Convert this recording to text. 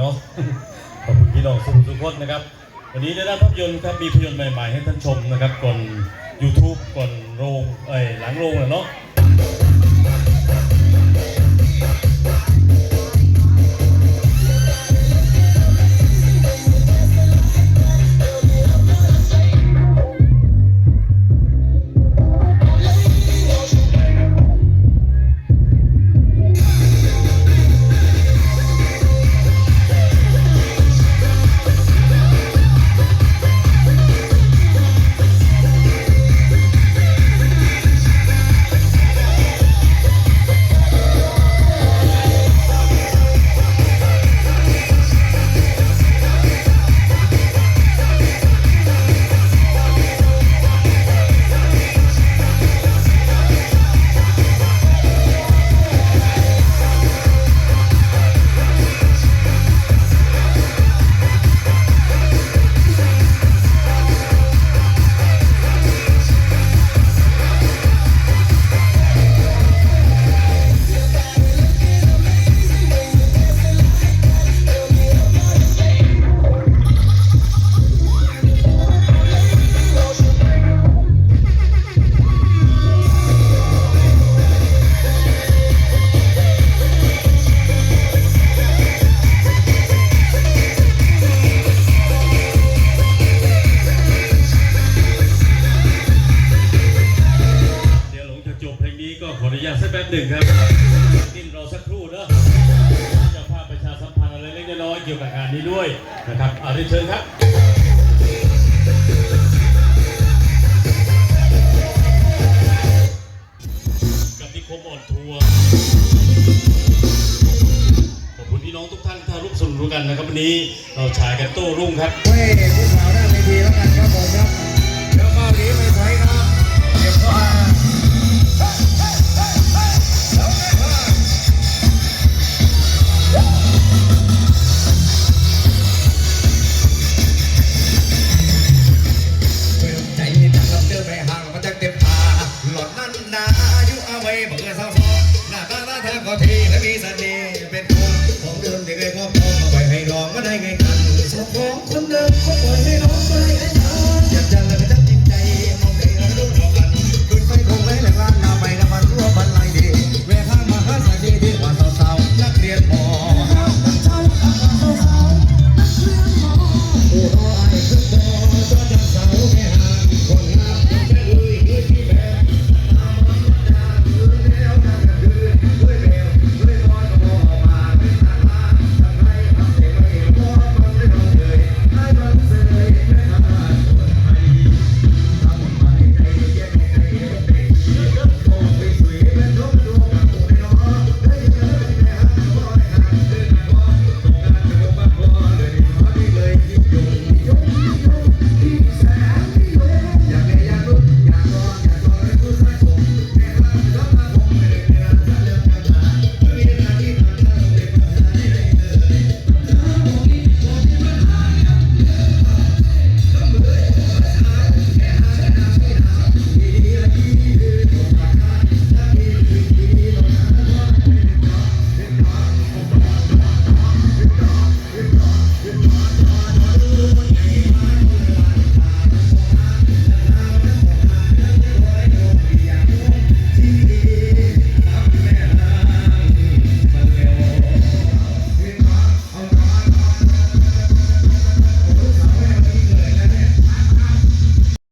เนาะขอบคุณพี่น้องสุขุมสุขนนะครับ วันนี้ได้รับภาพยนตร์ครับมีภาพยนตร์ใหม่ๆให้ท่านชมนะครับก่อน YouTube ก่อนโรงเอ้ยหลังโรงนะเนาะ แป๊บหนึ่งครับนิ่นรอสักครู่เนอะจะพาพประชาสัมพันธ์อะไรเล็กน้อยเกี่ยวกับงานนี้ด้วยนะครับเอาเรียนเชิญครับกับนิคมอ่อนทัวร์ขอบคุณพี่น้องทุกท่านที่ร่วมสนุนกันนะครับวันนี้เราฉายกันโต้รุ่งครับเว้ย นที่เคยพ่อพ่อมาไว้ให้รองมาได้ไงกันสองคนเดิม